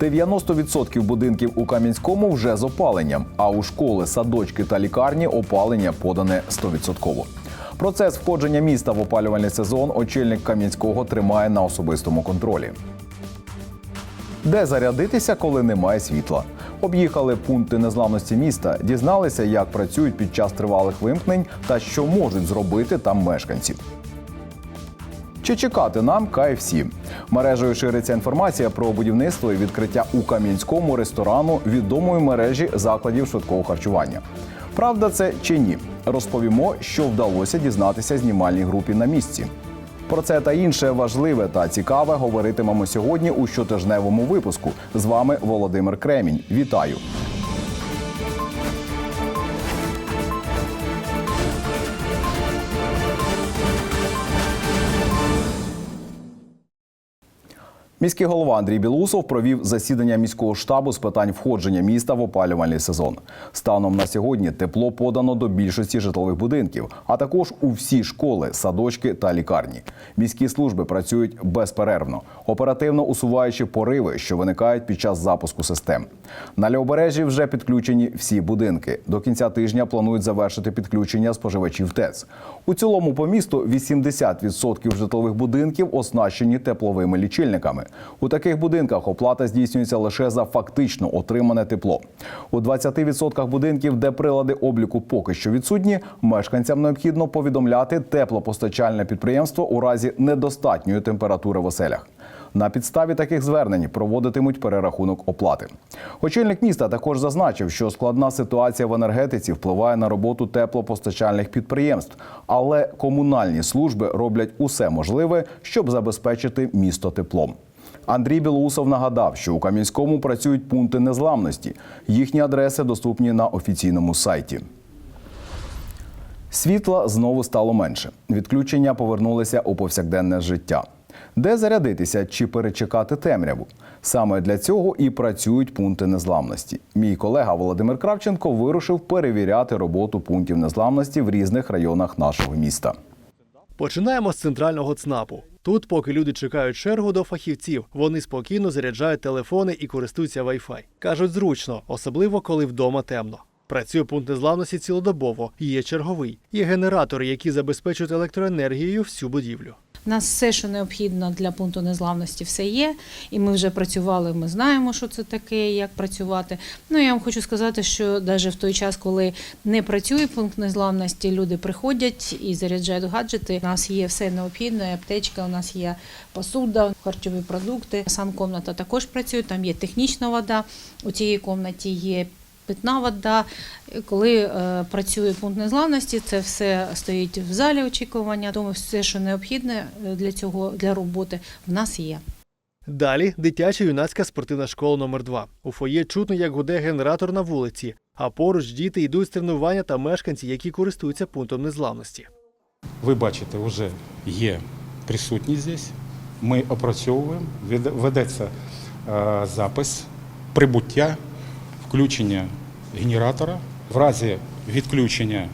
90% будинків у Кам'янському вже з опаленням, а у школи, садочки та лікарні опалення подане 100%. Процес входження міста в опалювальний сезон очільник Кам'янського тримає на особистому контролі. Де зарядитися, коли немає світла? Об'їхали пункти незламності міста, дізналися, як працюють під час тривалих вимкнень та що можуть зробити там мешканці. Чи чекати нам KFC? Мережею шириться інформація про будівництво і відкриття у Кам'янському ресторану відомої мережі закладів швидкого харчування. Правда, це чи ні? Розповімо, що вдалося дізнатися знімальній групі на місці. Про це та інше важливе та цікаве говоритимемо сьогодні у щотижневому випуску. З вами Володимир Кремінь. Вітаю! Міський голова Андрій Білусов провів засідання міського штабу з питань входження міста в опалювальний сезон. Станом на сьогодні тепло подано до більшості житлових будинків, а також у всі школи, садочки та лікарні. Міські служби працюють безперервно, оперативно усуваючи пориви, що виникають під час запуску систем. На лівобережжі вже підключені всі будинки. До кінця тижня планують завершити підключення споживачів ТЕЦ. У цілому по місту 80% житлових будинків оснащені тепловими лічильниками. У таких будинках оплата здійснюється лише за фактично отримане тепло. У 20% будинків, де прилади обліку поки що відсутні, мешканцям необхідно повідомляти теплопостачальне підприємство у разі недостатньої температури в оселях. На підставі таких звернень проводитимуть перерахунок оплати. Очільник міста також зазначив, що складна ситуація в енергетиці впливає на роботу теплопостачальних підприємств, але комунальні служби роблять усе можливе, щоб забезпечити місто теплом. Андрій Білоусов нагадав, що у Кам'янському працюють пункти незламності. Їхні адреси доступні на офіційному сайті. Світла знову стало менше. Відключення повернулися у повсякденне життя. Де зарядитися чи перечекати темряву? Саме для цього і працюють пункти незламності. Мій колега Володимир Кравченко вирушив перевіряти роботу пунктів незламності в різних районах нашого міста. Починаємо з центрального ЦНАПу. Тут, поки люди чекають чергу до фахівців, вони спокійно заряджають телефони і користуються Wi-Fi. Кажуть, зручно, особливо коли вдома темно. Працює пункт незламності цілодобово, є черговий, є генератори, які забезпечують електроенергією всю будівлю. У нас все, що необхідно для пункту незламності, все є. І ми вже працювали, ми знаємо, що це таке, як працювати. Ну я вам хочу сказати, що навіть в той час, коли не працює пункт незламності, люди приходять і заряджають гаджети. У нас є все необхідне, аптечка, у нас є посуда, харчові продукти. Санкомната також працює, там є технічна вода. У цій кімнаті є питна вода. Коли е, працює пункт незламності, це все стоїть в залі очікування. Тому все, що необхідне е, для цього для роботи, в нас є. Далі дитяча юнацька спортивна школа номер 2 У фоє чутно, як гуде генератор на вулиці, а поруч діти йдуть з тренування та мешканці, які користуються пунктом незламності. Ви бачите, вже є присутність здесь. Ми опрацьовуємо, веде- ведеться е, запис прибуття, включення генератора. В разі відключення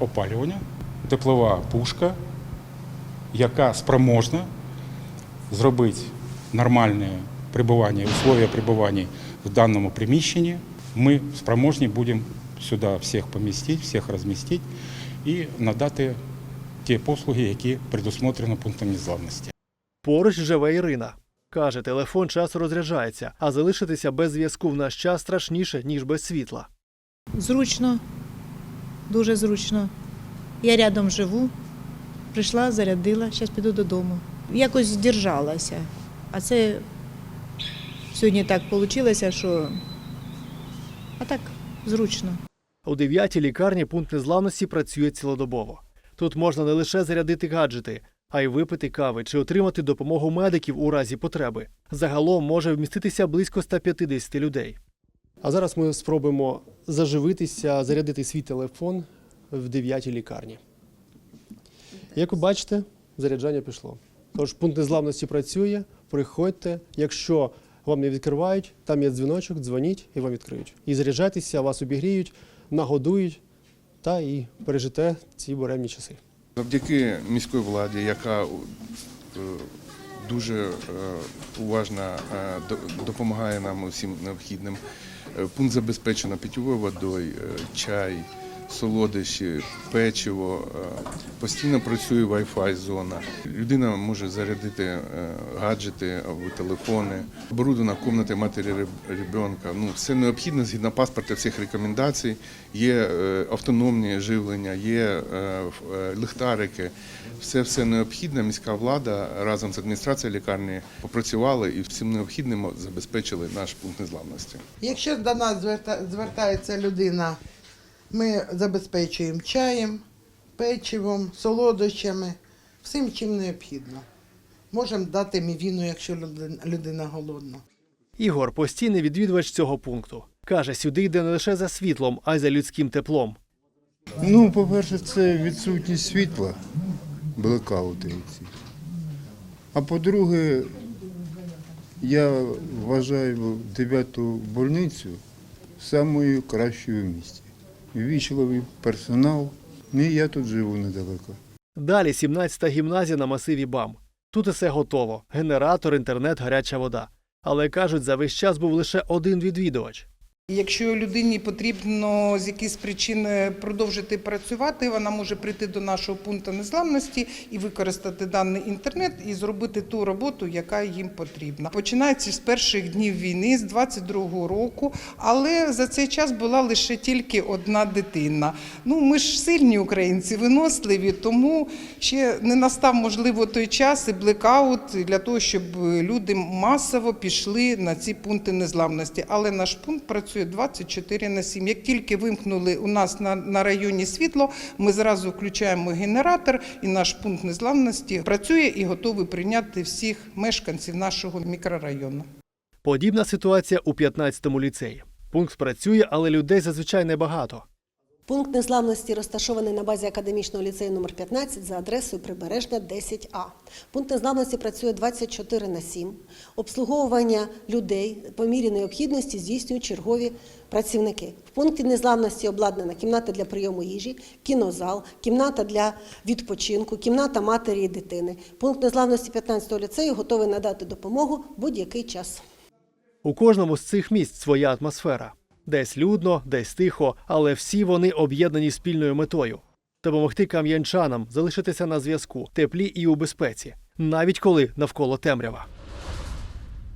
опалювання теплова пушка, яка спроможна зробити нормальне прибування, условия прибування в даному приміщенні. Ми спроможні будемо сюди всіх помістити, всіх розмістити і надати ті послуги, які предусмотрено пунктом незламності. Поруч живе Ірина. Каже, телефон часто розряджається, а залишитися без зв'язку в наш час страшніше, ніж без світла. Зручно, дуже зручно. Я рядом живу, прийшла, зарядила, зараз піду додому. Якось здержалася. А це сьогодні так вийшло, що а так зручно. У дев'ятій лікарні пункт незламності працює цілодобово. Тут можна не лише зарядити гаджети, а й випити кави чи отримати допомогу медиків у разі потреби. Загалом може вміститися близько 150 людей. А зараз ми спробуємо заживитися, зарядити свій телефон в 9 лікарні. Як ви бачите, заряджання пішло. Тож пункт незламності працює, приходьте. Якщо вам не відкривають, там є дзвіночок, дзвоніть і вам відкриють. І заряджайтеся, вас обігріють, нагодують та і пережите ці буремні часи. Завдяки міській владі, яка е, дуже е, уважно е, до- допомагає нам усім необхідним. Пункт забезпечено питьовою водою, чай, солодощі, печиво. е, Постійно працює Wi-Fi зона. Людина може зарядити е, гаджети або телефони. Оборудована кімната матері ребенка. Ну, все необхідне згідно паспорта всіх рекомендацій. Є е, автономні живлення, є ліхтарики. Все все необхідне. Міська влада разом з адміністрацією лікарні попрацювали і всім необхідним забезпечили наш пункт незламності. Якщо до нас зверта- звертається людина, ми забезпечуємо чаєм, печивом, солодощами, всім чим необхідно. Можемо дати мівіну, якщо людина- людина голодна. Ігор постійний відвідувач цього пункту. Каже, сюди йде не лише за світлом, а й за людським теплом. Ну, по-перше, це відсутність світла, блекаути ці. А по-друге, я вважаю дев'яту больницю самою кращою в місті. Вічливий персонал. Ні, я тут живу недалеко. Далі 17-та гімназія на масиві БАМ. Тут усе готово: генератор, інтернет, гаряча вода. Але кажуть, за весь час був лише один відвідувач. Якщо людині потрібно з якихось причин продовжити працювати, вона може прийти до нашого пункту незламності і використати даний інтернет і зробити ту роботу, яка їм потрібна. Починається з перших днів війни, з 22-го року, але за цей час була лише тільки одна дитина. Ну ми ж сильні українці, виносливі, тому ще не настав можливо той час і блекаут для того, щоб люди масово пішли на ці пункти незламності. Але наш пункт працює 24 на 7. Як тільки вимкнули у нас на, на районі світло, ми зразу включаємо генератор, і наш пункт незламності працює і готовий прийняти всіх мешканців нашого мікрорайону. Подібна ситуація у 15-му ліцеї. Пункт працює, але людей зазвичай небагато. Пункт незламності розташований на базі академічного ліцею номер 15 за адресою Прибережна 10А. Пункт незламності працює 24 на 7. Обслуговування людей по мірі необхідності здійснюють чергові працівники. В пункті незламності обладнана кімната для прийому їжі, кінозал, кімната для відпочинку, кімната матері і дитини. Пункт незламності 15-го ліцею готовий надати допомогу будь-який час. У кожному з цих місць своя атмосфера. Десь людно, десь тихо, але всі вони об'єднані спільною метою допомогти кам'янчанам залишитися на зв'язку, теплі і у безпеці, навіть коли навколо темрява.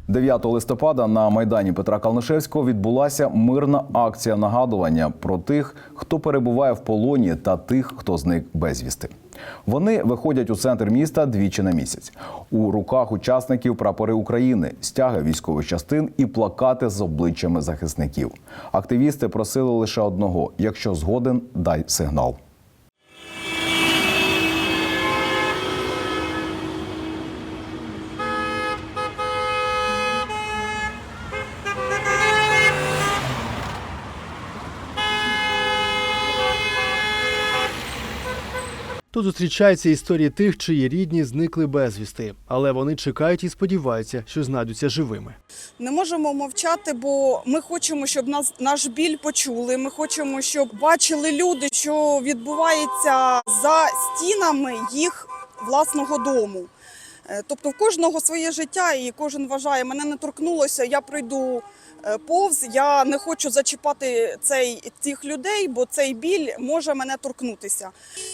9 листопада на майдані Петра Калнишевського відбулася мирна акція нагадування про тих, хто перебуває в полоні, та тих, хто зник безвісти. Вони виходять у центр міста двічі на місяць. У руках учасників прапори України, стяги військових частин і плакати з обличчями захисників. Активісти просили лише одного: якщо згоден, дай сигнал. Зустрічаються історії тих, чиї рідні зникли безвісти, але вони чекають і сподіваються, що знайдуться живими. Не можемо мовчати, бо ми хочемо, щоб нас наш біль почули. Ми хочемо, щоб бачили люди, що відбувається за стінами їх власного дому. Е, Тобто в кожного своє життя, і кожен вважає, мене не торкнулося, я пройду е, повз. Я не хочу зачіпати цей цих людей, бо цей біль може мене торкнутися.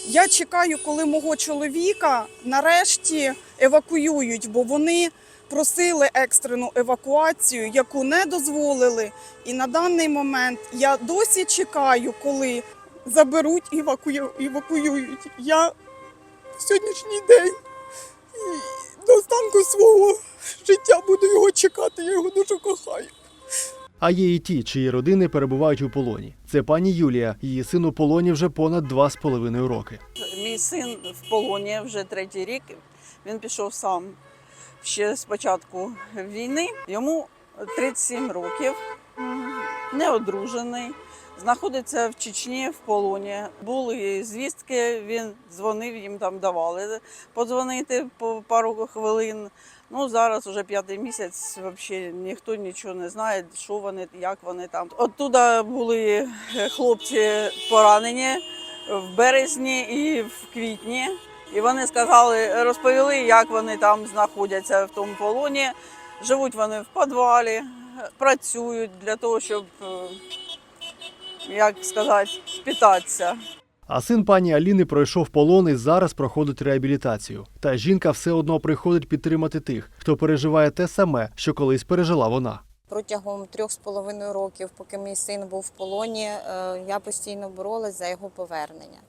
Я чекаю, коли мого чоловіка нарешті евакуюють, бо вони просили екстрену евакуацію, яку не дозволили. І на даний момент я досі чекаю, коли заберуть і евакую... евакуюють. Я в сьогоднішній день до останку свого життя буду його чекати, я його дуже кохаю. А є і ті, чиї родини перебувають у полоні. Це пані Юлія. Її син у полоні вже понад два з половиною роки. Мій син в полоні вже третій рік. Він пішов сам ще з початку війни. Йому 37 років, не одружений, знаходиться в Чечні в полоні. Були звістки, він дзвонив, їм там давали подзвонити по пару хвилин. Ну зараз уже п'ятий місяць. Взагалі ніхто нічого не знає, що вони, як вони там. Оттуда були хлопці поранені в березні і в квітні. І вони сказали, розповіли, як вони там знаходяться в тому полоні. Живуть вони в підвалі, працюють для того, щоб, е, як сказати, питатися. А син пані Аліни пройшов полон і зараз проходить реабілітацію. Та жінка все одно приходить підтримати тих, хто переживає те саме, що колись пережила вона. Протягом трьох з половиною років, поки мій син був в полоні, е, я постійно боролась за його повернення.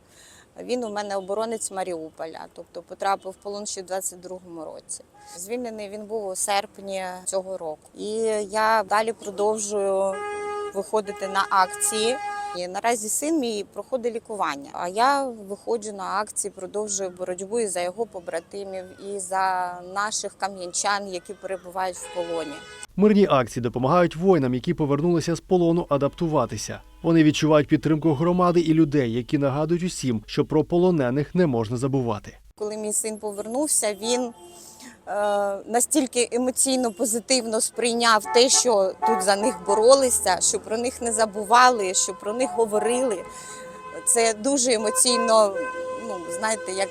Він у мене оборонець Маріуполя, тобто потрапив в полон ще в 22-му році. Звільнений він був у серпні цього року. І я далі продовжую виходити на акції. І наразі син мій проходить лікування. А я виходжу на акції, продовжую боротьбу і за його побратимів, і за наших кам'янчан, які перебувають в полоні. Мирні акції допомагають воїнам, які повернулися з полону, адаптуватися. Вони відчувають підтримку громади і людей, які нагадують усім, що про полонених не можна забувати. Коли мій син повернувся, він настільки емоційно позитивно сприйняв те, що тут за них боролися, що про них не забували, що про них говорили. Це дуже емоційно, ну знаєте, як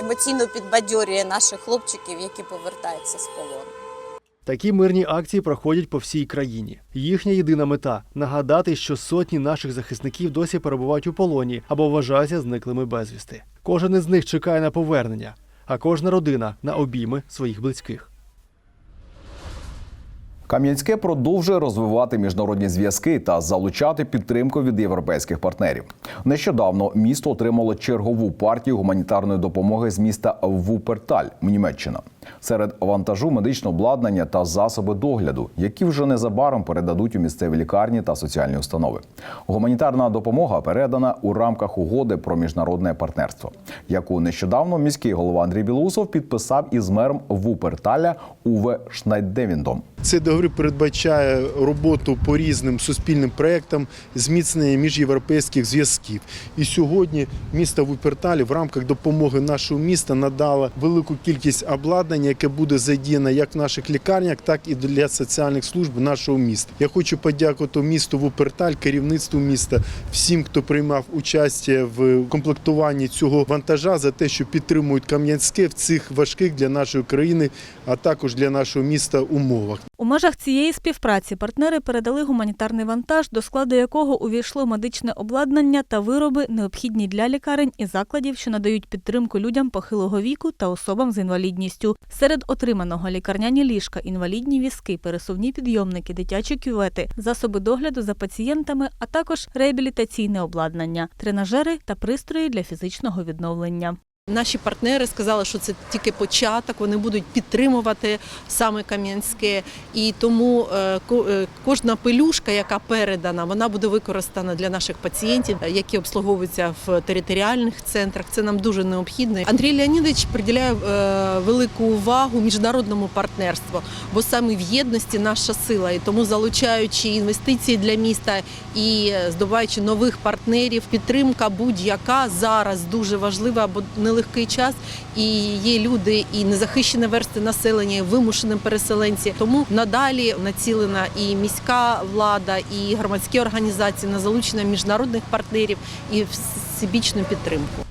емоційно підбадьорює наших хлопчиків, які повертаються з полону. Такі мирні акції проходять по всій країні. Їхня єдина мета нагадати, що сотні наших захисників досі перебувають у полоні або вважаються зниклими безвісти. Кожен із них чекає на повернення, а кожна родина на обійми своїх близьких. Кам'янське продовжує розвивати міжнародні зв'язки та залучати підтримку від європейських партнерів. Нещодавно місто отримало чергову партію гуманітарної допомоги з міста Вуперталь, Німеччина. Серед вантажу медичне обладнання та засоби догляду, які вже незабаром передадуть у місцеві лікарні та соціальні установи. Гуманітарна допомога передана у рамках угоди про міжнародне партнерство, яку нещодавно міський голова Андрій Білоусов підписав із мером Вуперталя Уве Шнайдевіндом. Цей договір передбачає роботу по різним суспільним проєктам, зміцнення міжєвропейських зв'язків. І сьогодні місто Вуперталі в рамках допомоги нашого міста надало велику кількість обладнання, яке буде задіяно як в наших лікарнях, так і для соціальних служб нашого міста. Я хочу подякувати місту Вуперталь, керівництву міста, всім, хто приймав участь в комплектуванні цього вантажа за те, що підтримують Кам'янське в цих важких для нашої країни, а також для нашого міста умовах. У межах цієї співпраці партнери передали гуманітарний вантаж, до складу якого увійшло медичне обладнання та вироби, необхідні для лікарень і закладів, що надають підтримку людям похилого віку та особам з інвалідністю. Серед отриманого лікарняні ліжка, інвалідні візки, пересувні підйомники, дитячі кювети, засоби догляду за пацієнтами, а також реабілітаційне обладнання, тренажери та пристрої для фізичного відновлення. Наші партнери сказали, що це тільки початок. Вони будуть підтримувати саме Кам'янське, і тому е, е, кожна пелюшка, яка передана, вона буде використана для наших пацієнтів, е, які обслуговуються в територіальних центрах. Це нам дуже необхідно. Андрій Леонідович приділяє велику увагу міжнародному партнерству, бо саме в єдності наша сила. І тому залучаючи інвестиції для міста і здобуваючи нових партнерів, підтримка будь-яка зараз дуже важлива, бо нелегкий час, і є люди і незахищені версти населення, і вимушені переселенці. Тому надалі націлена і міська влада, і громадські організації на залучення міжнародних партнерів і всебічну підтримку.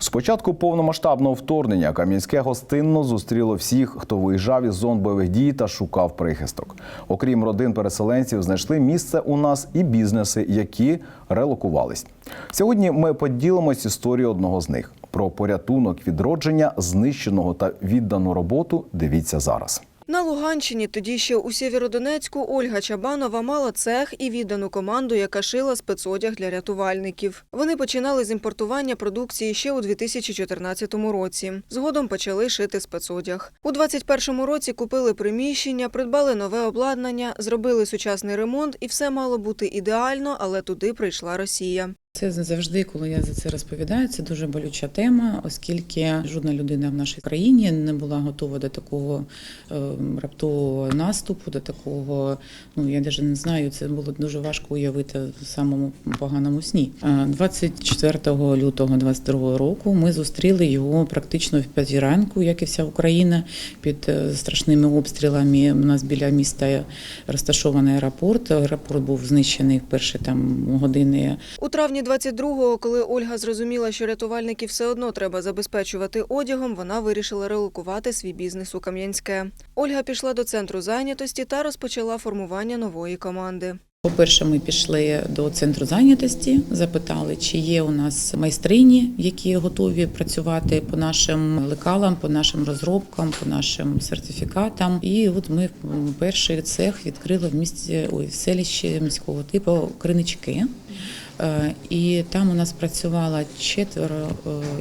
З початку повномасштабного вторгнення Кам'янське гостинно зустріло всіх, хто виїжджав із зон бойових дій та шукав прихисток. Окрім родин переселенців, знайшли місце у нас і бізнеси, які релокувались. Сьогодні ми поділимось історією одного з них про порятунок відродження, знищеного та віддану роботу. Дивіться зараз. На Луганщині, тоді ще у Сєвєродонецьку, Ольга Чабанова мала цех і віддану команду, яка шила спецодяг для рятувальників. Вони починали з імпортування продукції ще у 2014 році. Згодом почали шити спецодяг. У 2021 році купили приміщення, придбали нове обладнання, зробили сучасний ремонт, і все мало бути ідеально, але туди прийшла Росія. Це завжди, коли я за це розповідаю, це дуже болюча тема, оскільки жодна людина в нашій країні не була готова до такого е, раптового наступу, до такого, ну я навіть не знаю, це було дуже важко уявити в самому поганому сні. Е, 24 лютого 22 року ми зустріли його практично в п'ятій ранку, як і вся Україна, під е, страшними обстрілами. У нас біля міста розташований аеропорт. Аеропорт був знищений в перші там години У травні 22-го, коли Ольга зрозуміла, що рятувальників все одно треба забезпечувати одягом, вона вирішила релокувати свій бізнес у Кам'янське. Ольга пішла до центру зайнятості та розпочала формування нової команди. По-перше, ми пішли до центру зайнятості, запитали, чи є у нас майстрині, які готові працювати по нашим лекалам, по нашим розробкам, по нашим сертифікатам. І от ми перший цех відкрили в місті ой, в селищі міського типу Кринички. Е, І там у нас працювало четверо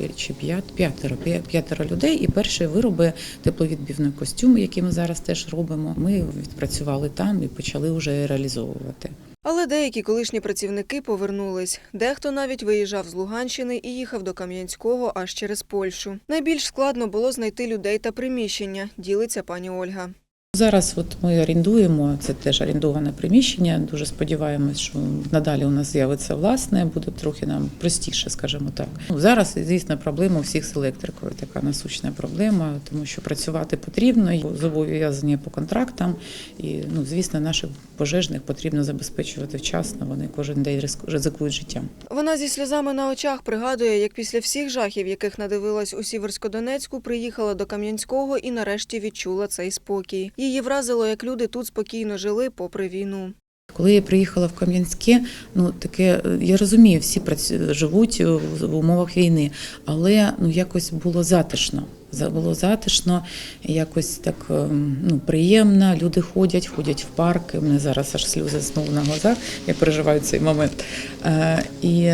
е, чи п'ят, п'ятеро, п'я- п'ятеро людей. І перші вироби тепловідбівної костюми, які ми зараз теж робимо, ми відпрацювали там і почали вже реалізовувати. Але деякі колишні працівники повернулись. Дехто навіть виїжджав з Луганщини і їхав до Кам'янського аж через Польщу. Найбільш складно було знайти людей та приміщення, ділиться пані Ольга. Зараз от ми орендуємо, це теж орендоване приміщення. Дуже сподіваємось, що надалі у нас з'явиться власне, буде трохи нам простіше, скажімо так. Ну, Зараз, звісно, проблема у всіх з електрикою, така насущна проблема, тому що працювати потрібно, зобов'язані по контрактам. І, ну, звісно, наших пожежних потрібно забезпечувати вчасно. Вони кожен день ризик- ризикують життям. Вона зі сльозами на очах пригадує, як після всіх жахів, яких надивилась у Сіверсько-Донецьку, приїхала до Кам'янського і нарешті відчула цей спокій. Її вразило, як люди тут спокійно жили попри війну. Коли я приїхала в Кам'янське, ну таке е, я розумію, всі живуть в в умовах війни, але ну якось було затишно. За- Було затишно, якось так ем, ну, приємно. Люди ходять, ходять в парки. У мене зараз аж сльози знову на глазах. Я переживаю цей момент. Е, і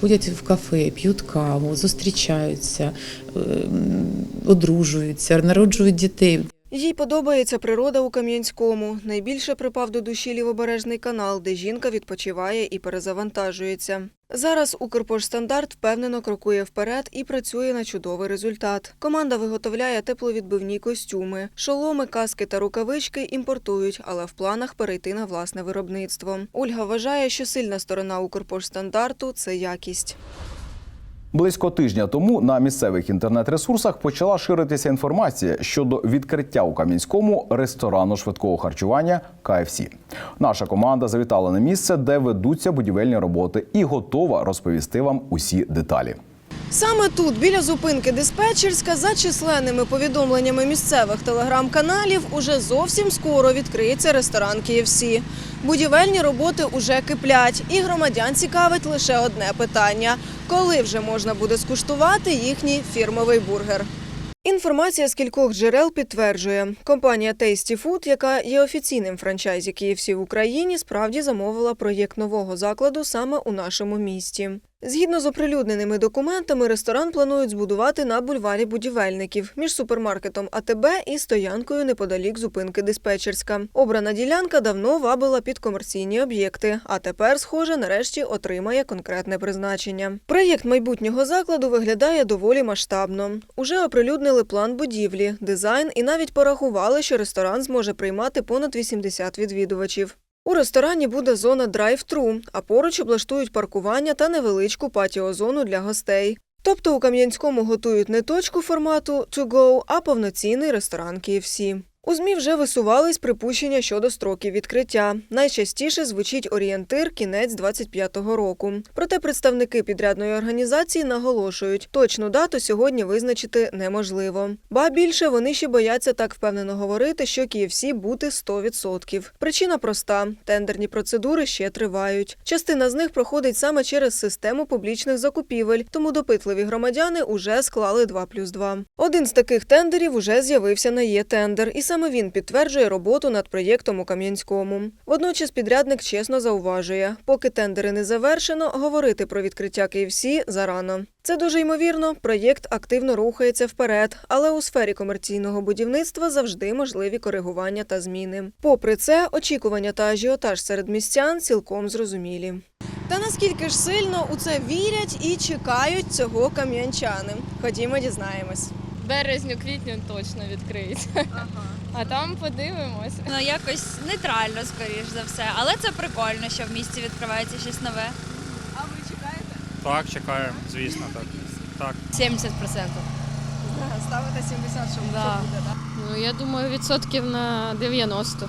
ходять в кафе, п'ють каву, зустрічаються, одружуються, народжують дітей. Їй подобається природа у Кам'янському. Найбільше припав до душі лівобережний канал, де жінка відпочиває і перезавантажується. Зараз Укрпоштстандарт впевнено крокує вперед і працює на чудовий результат. Команда виготовляє тепловідбивні костюми, шоломи, каски та рукавички імпортують, але в планах перейти на власне виробництво. Ольга вважає, що сильна сторона Укрпоштстандарту – це якість. Близько тижня тому на місцевих інтернет-ресурсах почала ширитися інформація щодо відкриття у Кам'янському ресторану швидкого харчування KFC. Наша команда завітала на місце, де ведуться будівельні роботи, і готова розповісти вам усі деталі. Саме тут, біля зупинки диспетчерська, за численними повідомленнями місцевих телеграм-каналів, уже зовсім скоро відкриється ресторан KFC. Будівельні роботи уже киплять, і громадян цікавить лише одне питання: коли вже можна буде скуштувати їхній фірмовий бургер. Інформація з кількох джерел підтверджує, компанія Tasty Food, яка є офіційним франчайзі KFC в Україні, справді замовила проєкт нового закладу саме у нашому місті. Згідно з оприлюдненими документами, ресторан планують збудувати на бульварі будівельників між супермаркетом АТБ і стоянкою неподалік зупинки диспетчерська. Обрана ділянка давно вабила під комерційні об'єкти, а тепер, схоже, нарешті отримає конкретне призначення. Проєкт майбутнього закладу виглядає доволі масштабно. Уже оприлюднили план будівлі, дизайн і навіть порахували, що ресторан зможе приймати понад 80 відвідувачів. У ресторані буде зона драйв-тру, а поруч облаштують паркування та невеличку патіозону для гостей. Тобто у Кам'янському готують не точку формату «to go», а повноцінний ресторан KFC. У ЗМІ вже висувались припущення щодо строків відкриття. Найчастіше звучить орієнтир кінець 25-го року. Проте представники підрядної організації наголошують, точну дату сьогодні визначити неможливо. Ба більше вони ще бояться так впевнено говорити, що KFC бути 100%. Причина проста: тендерні процедури ще тривають. Частина з них проходить саме через систему публічних закупівель, тому допитливі громадяни уже склали 2 плюс 2. Один з таких тендерів уже з'явився на є-тендер, і саме він підтверджує роботу над проєктом у Кам'янському. Водночас підрядник чесно зауважує, поки тендери не завершено, говорити про відкриття KFC зарано. Це дуже ймовірно, проєкт активно рухається вперед, але у сфері комерційного будівництва завжди можливі коригування та зміни. Попри це, очікування та ажіотаж серед містян цілком зрозумілі. Та наскільки ж сильно у це вірять і чекають цього кам'янчани? Ходімо, дізнаємось. Березню-квітню точно відкриється. А там подивимось. Ну якось нейтрально, скоріш за все. Але це прикольно, що в місті відкривається щось нове. А ви чекаєте? Так, чекаю, звісно, так. так. 70%. Ставите 70, що Да. що буде, так? Ну, я думаю, відсотків на 90.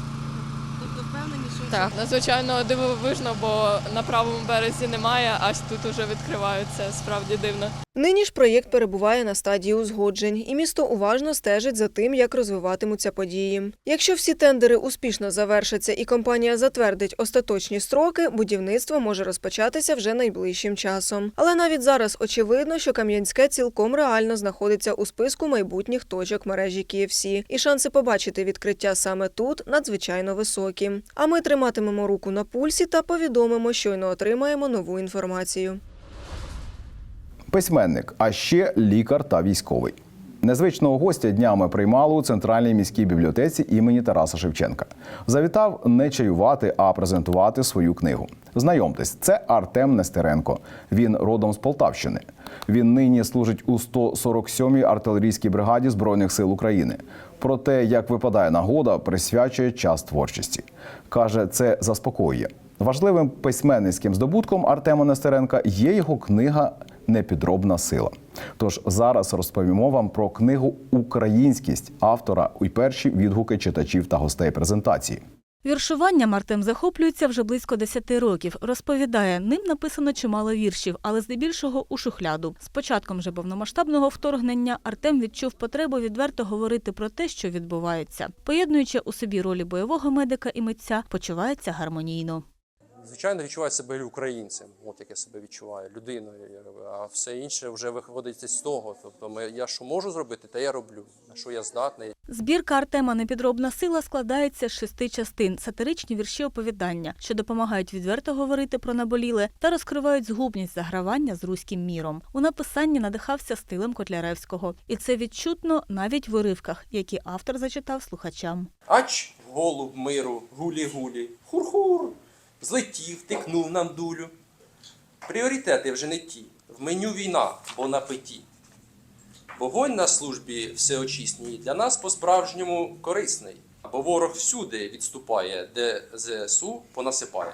Так, надзвичайно дивовижно, бо на правому березі немає, аж тут уже відкриваються. Справді дивно. Нині ж проєкт перебуває на стадії узгоджень, і місто уважно стежить за тим, як розвиватимуться події. Якщо всі тендери успішно завершаться і компанія затвердить остаточні строки, будівництво може розпочатися вже найближчим часом. Але навіть зараз очевидно, що Кам'янське цілком реально знаходиться у списку майбутніх точок мережі KFC, і шанси побачити відкриття саме тут надзвичайно високі. А ми триматимемо руку на пульсі та повідомимо, щойно отримаємо нову інформацію. Письменник, а ще лікар та військовий. Незвичного гостя днями приймали у центральній міській бібліотеці імені Тараса Шевченка. Завітав не чаювати, а презентувати свою книгу. Знайомтесь, це Артем Нестеренко. Він родом з Полтавщини. Він нині служить у 147-й артилерійській бригаді Збройних сил України. Про те, як випадає нагода, присвячує час творчості. Каже, це заспокоює. Важливим письменницьким здобутком Артема Нестеренка є його книга Непідробна сила. Тож зараз розповімо вам про книгу Українськість автора і перші відгуки читачів та гостей презентації. Віршуванням Артем захоплюється вже близько 10 років. Розповідає, ним написано чимало віршів, але здебільшого у шухляду. З початком же повномасштабного вторгнення Артем відчув потребу відверто говорити про те, що відбувається. Поєднуючи у собі ролі бойового медика і митця, почувається гармонійно. Звичайно, відчуваю себе українцем, от як я себе відчуваю, людиною. А все інше вже виходить з того. Тобто, ми, я що можу зробити, те я роблю. На що я здатний. Збірка Артема Непідробна сила складається з шести частин, сатиричні вірші оповідання, що допомагають відверто говорити про наболіле та розкривають згубність загравання з руським міром. У написанні надихався стилем Котляревського, і це відчутно навіть в уривках, які автор зачитав слухачам. Ач, голуб миру, гулі-гулі, хур-хур, злетів, тикнув нам дулю. Пріоритети вже не ті. В меню війна, бо на петі. Вогонь на службі всеочисній для нас по-справжньому корисний, бо ворог всюди відступає, де ЗСУ понасипає.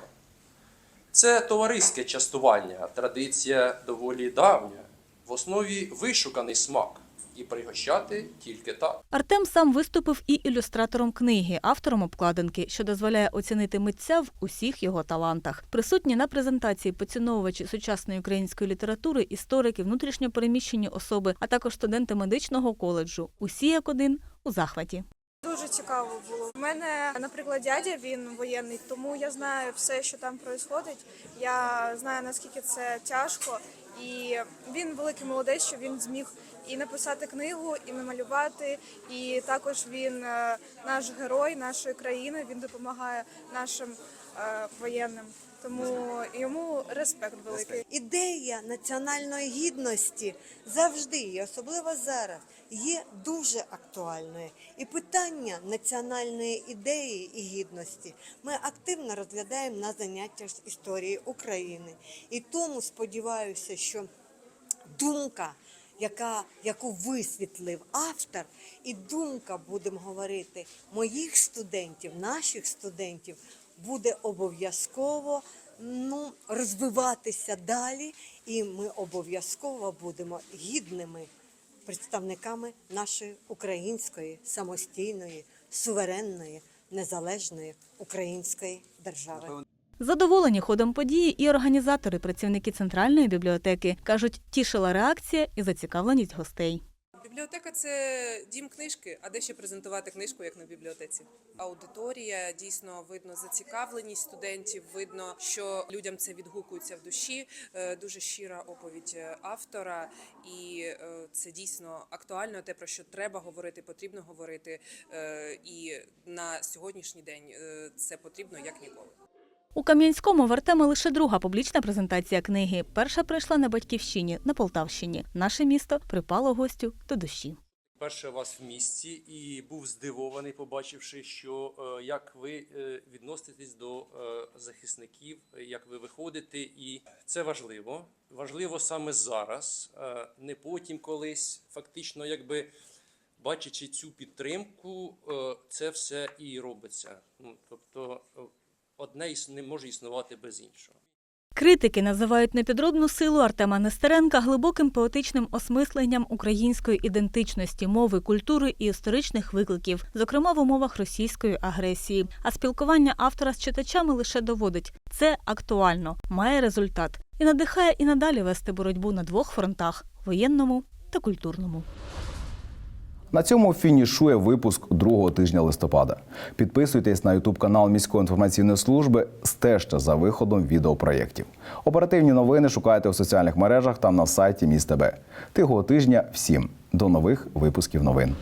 Це товариське частування, традиція доволі давня, в основі вишуканий смак, і пригощати тільки так. Артем сам виступив і ілюстратором книги, автором обкладинки, що дозволяє оцінити митця в усіх його талантах. Присутні на презентації поціновувачі сучасної української літератури, історики, внутрішньопереміщені особи, а також студенти медичного коледжу. Усі як один у захваті. Дуже цікаво було. У мене, наприклад, дядя він воєнний, тому я знаю все, що там відбувається. Я знаю наскільки це тяжко, і він великий молодець, що він зміг і написати книгу, і намалювати. І також він е, наш герой нашої країни. Він допомагає нашим е, воєнним. Тому йому респект великий. Ідея національної гідності завжди, і особливо зараз, є дуже актуальною. І питання національної ідеї і гідності ми активно розглядаємо на заняттях з історії України. І тому сподіваюся, що думка, яка, яку висвітлив автор, і думка, будемо говорити, моїх студентів, наших студентів, буде обов'язково ну, розвиватися далі, і ми обов'язково будемо гідними представниками нашої української самостійної, суверенної, незалежної української держави. Задоволені ходом події і організатори, працівники центральної бібліотеки кажуть, тішила реакція і зацікавленість гостей. Бібліотека це дім книжки, а де ще презентувати книжку, як на бібліотеці. Аудиторія дійсно видно зацікавленість студентів. Видно, що людям це відгукується в душі. Е, Дуже щира оповідь е, автора, і е, це дійсно актуально. Те про що треба говорити, потрібно говорити. І на сьогоднішній день це потрібно як ніколи. У Кам'янському в Артема лише друга публічна презентація книги. Перша прийшла на батьківщині на Полтавщині. Наше місто припало гостю до душі. Перше вас в місті і був здивований, побачивши, що е, як ви е, відноситесь до е, захисників, як ви виходите, і це важливо. Важливо саме зараз, не потім колись. Фактично, якби бачачи цю підтримку, це все і робиться. Ну тобто, одне не може існувати без іншого. Критики називають непідробну силу Артема Нестеренка глибоким поетичним осмисленням української ідентичності, мови, культури і історичних викликів, зокрема в умовах російської агресії. А спілкування автора з читачами лише доводить це актуально, має результат і надихає і надалі вести боротьбу на двох фронтах воєнному та культурному. На цьому фінішує випуск другого тижня листопада. Підписуйтесь на ютуб канал міської інформаційної служби, стежте за виходом відеопроєктів. Оперативні новини шукайте у соціальних мережах та на сайті Міст ТБ. Тихого тижня всім до нових випусків новин.